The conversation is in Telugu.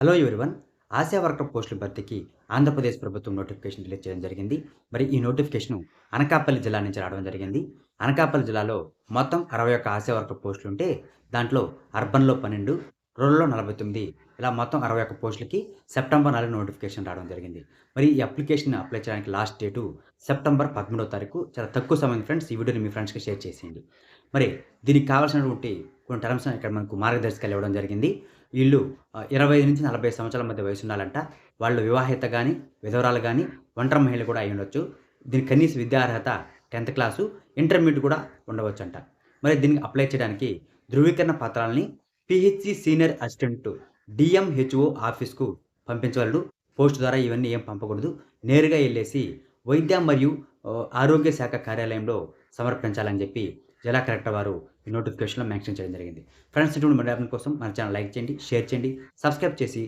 హలో ఎవరివన్ ఆశా వర్కర్ పోస్టుల భర్తీకి ఆంధ్రప్రదేశ్ ప్రభుత్వం నోటిఫికేషన్ రిలీజ్ చేయడం జరిగింది. మరి ఈ నోటిఫికేషన్ అనకాపల్లి జిల్లా నుంచి రావడం జరిగింది. అనకాపల్లి జిల్లాలో మొత్తం అరవై ఒక్క ఆశా వర్కర్ పోస్టులు ఉంటే దాంట్లో అర్బన్లో పన్నెండు రూరల్లో నలభై తొమ్మిది ఇలా మొత్తం అరవై ఒక్క పోస్టులకి సెప్టెంబర్ నాలుగు నోటిఫికేషన్ రావడం జరిగింది. మరి ఈ అప్లికేషన్ అప్లై చేయడానికి లాస్ట్ డేటు సెప్టెంబర్ పదమూడో తారీఖు చాలా తక్కువ సమయం ఫ్రెండ్స్ ఈ వీడియోని మీ ఫ్రెండ్స్కి షేర్ చేసేయండి. మరి దీనికి కావాల్సినటువంటి కొన్ని టర్మ్స్ ఇక్కడ మనకు మార్గదర్శకాలు ఇవ్వడం జరిగింది. వీళ్ళు ఇరవై ఐదు నుంచి నలభై సంవత్సరాల మధ్య వయసు ఉండాలంట వాళ్ళు వివాహిత కానీ విధవరాలు కానీ ఒంటరి మహిళ కూడా అయి ఉండొచ్చు. దీనికి కనీస విద్యార్హత టెన్త్ క్లాసు ఇంటర్మీడియట్ కూడా ఉండవచ్చు అంట మరి దీనికి అప్లై చేయడానికి ధృవీకరణ పత్రాలని పిహెచ్సి సీనియర్ అసిస్టెంట్ డిఎంహెచ్ఓ ఆఫీస్కు పంపించగలడు పోస్ట్ ద్వారా ఇవన్నీ ఏం పంపకూడదు. నేరుగా వెళ్ళేసి వైద్య మరియు ఆరోగ్య శాఖ కార్యాలయంలో సమర్పించాలని చెప్పి జిల్లా కలెక్టర్ వారు ఈ నోటిఫికేషన్లో మెన్షన్ చేయడం జరిగింది. ఫ్రెండ్స్ ఇటువంటి మండలం కోసం మన ఛానల్ లైక్ చేయండి షేర్ చేయండి సబ్స్క్రైబ్ చేసి